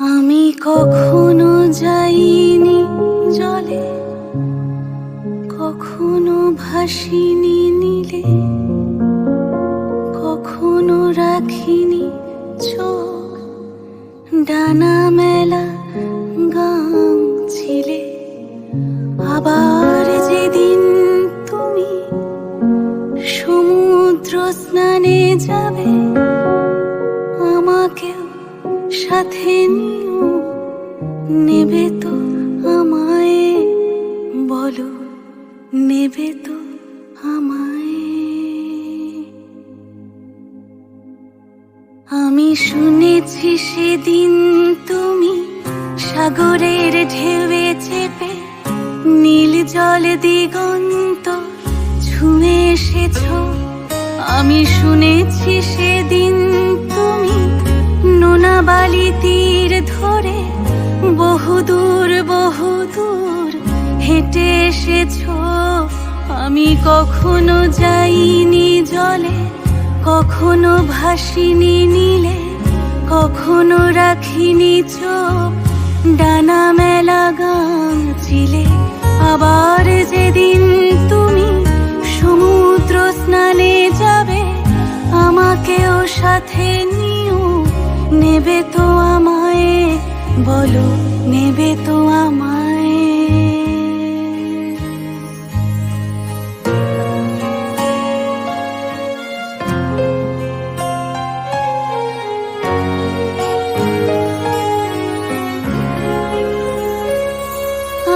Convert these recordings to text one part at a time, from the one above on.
আমি কখনো যাইনি জলে, কখনো ভাসিনি নীলে, কখনো রাখিনি চোখ, ডানা মেলা গান ছিলে আবার যেদিন তুমি সমুদ্র স্নানে যাবে সাথে নেবে তো আমায়, বলো নেবে তো আমায়। আমি শুনেছি সেদিন তুমি সাগরের ঢেউয়ে চেপে নীল জল দিগন্ত ছুঁয়ে এসেছ। আমি শুনেছি সেদিন বালি তীর ধরে বহুদূর বহুদূর হেঁটে এসেছ। আমি কখনো যাইনি জলে, কখনো ভাসিনি নীলে, কখনো রাখিনি চোখ। ডানা মেলা গান ছিলে আবার যেদিন তুমি সমুদ্র স্নানে যাবে, আমাকেও সাথে নিও নেবে তো আমায়, বলো নেবে তো আমায়।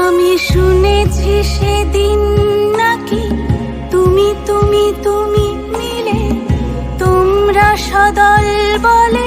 আমি শুনেছি সেদিন নাকি তুমি তুমি তুমি মিলে তোমরা সদল বলে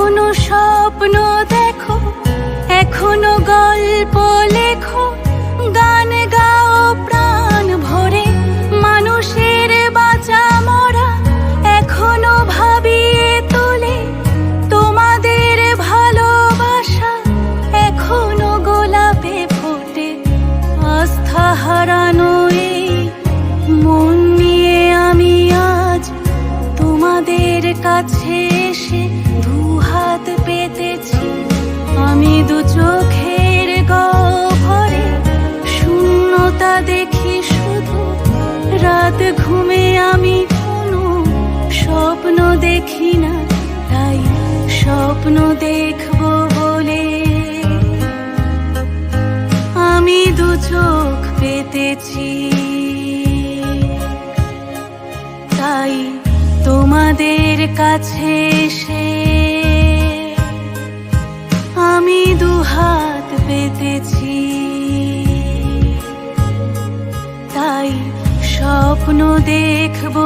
এখনও স্বপ্ন দেখো, এখনও গল্প লেখো, গান গাও প্রাণ ভরে, মানুষের বাঁচা মরা এখনও ভাবিয়ে তোলে, তোমাদের ভালোবাসা এখনও গোলাপে ফোটে, আস্থা হারানো এই মন নিয়ে আমি আজ তোমাদের কাছে এসে পেতেছি। আমি দু চোখের শূন্যতা দেখি শুধু। রাত ঘুমে আমি কোনো স্বপ্ন দেখি না, তাই স্বপ্ন বলে। আমি দু চোখ পেতেছি। তাই তোমাদের কাছে এসে পেতেছি তাই স্বপ্ন দেখব